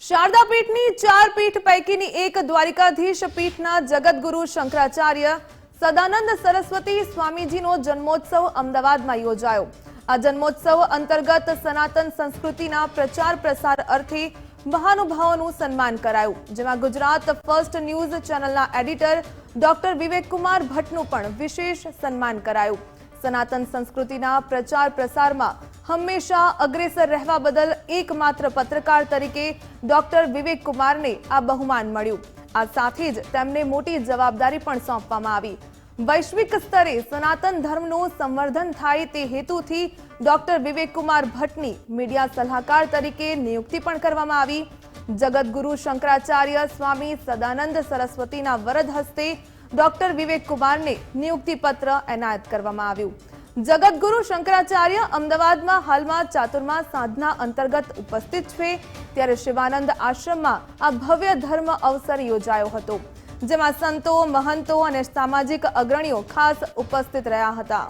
શારદા પીઠની ચાર પીઠ પૈકીની એક દ્વારિકાધીશ પીઠના જગતગુરુ શંકરાચાર્ય સદાનંદ સરસ્વતી સ્વામીજીનો જન્મોત્સવ અમદાવાદમાં યોજાયો. આ જન્મોત્સવ અંતર્ગત સનાતન સંસ્કૃતિના પ્રચાર પ્રસાર અર્થે મહાનુભાવોનું સન્માન કરાયું, જેમાં ગુજરાત ફર્સ્ટ ન્યૂઝ ચેનલના એડિટર ડોક્ટર વિવેકકુમાર ભટ્ટનું પણ વિશેષ સન્માન કરાયું. સનાતન સંસ્કૃતિના પ્રચાર પ્રસારમાં હંમેશા અગ્રેસર રહેવા બદલ એકમાત્ર પત્રકાર તરીકે ડોક્ટર વિવેક કુમારને આ બહુમાન મળ્યું. આ સાથે જ તેમને મોટી જવાબદારી પણ સોંપવામાં આવી. વૈશ્વિક સ્તરે સનાતન ધર્મનું સંવર્ધન થાય તે હેતુથી ડોક્ટર વિવેક કુમાર ભટ્ટની મીડિયા સલાહકાર તરીકે નિયુક્તિ પણ કરવામાં આવી. જગતગુરુ શંકરાચાર્ય સ્વામી સદાનંદ સરસ્વતીના વરદ હસ્તે ડોક્ટર વિવેક કુમારને નિયુક્તિ પત્ર એનાયત કરવામાં આવ્યું. જગતગુરુ શંકરાચાર્ય અમદાવાદમાં હાલમાં ચાતુર્માસ સાધના અંતર્ગત ઉપસ્થિત છે. ત્યારે શિવાનંદ આશ્રમમાં આ ભવ્ય ધર્મ અવસર યોજાયો હતો, જેમાં સંતો, મહંતો અને સામાજિક અગ્રણીઓ ખાસ ઉપસ્થિત રહ્યા હતા.